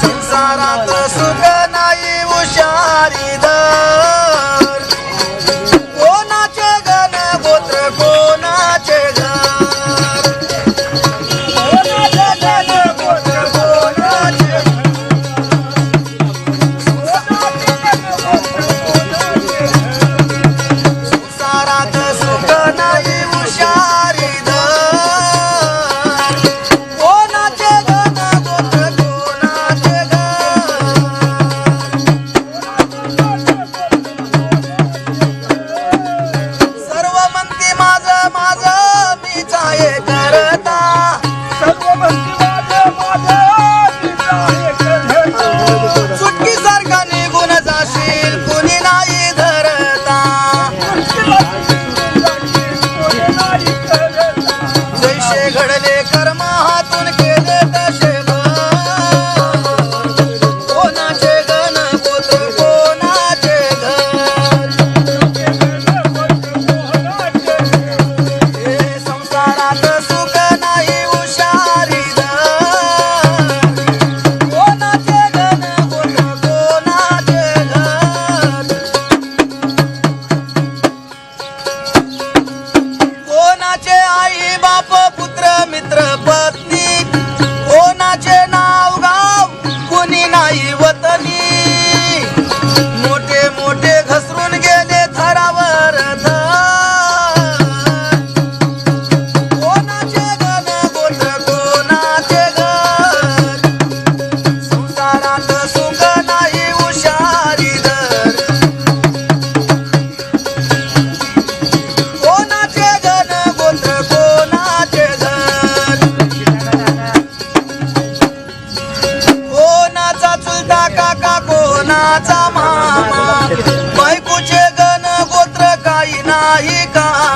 संसारात सुख नाही हुशारी द सुटकी सारखा निघून जाशील. नाही धरता. जैसे घडले कर्म हातून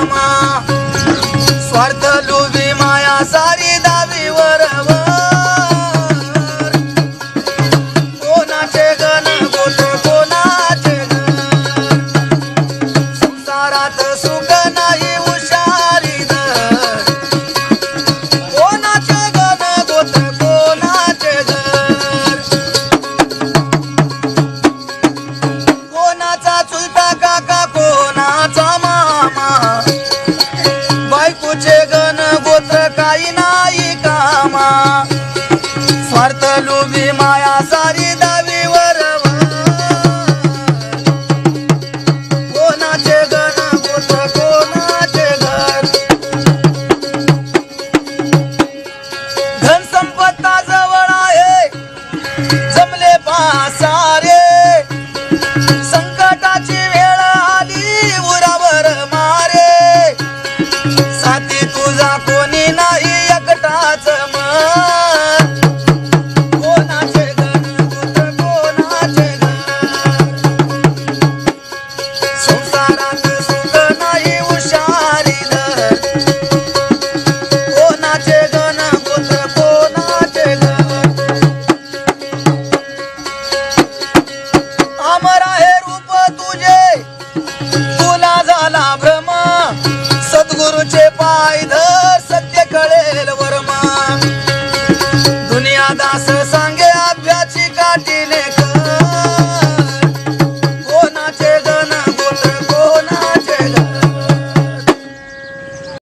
রামা पार्थ लोभी माया सारी Música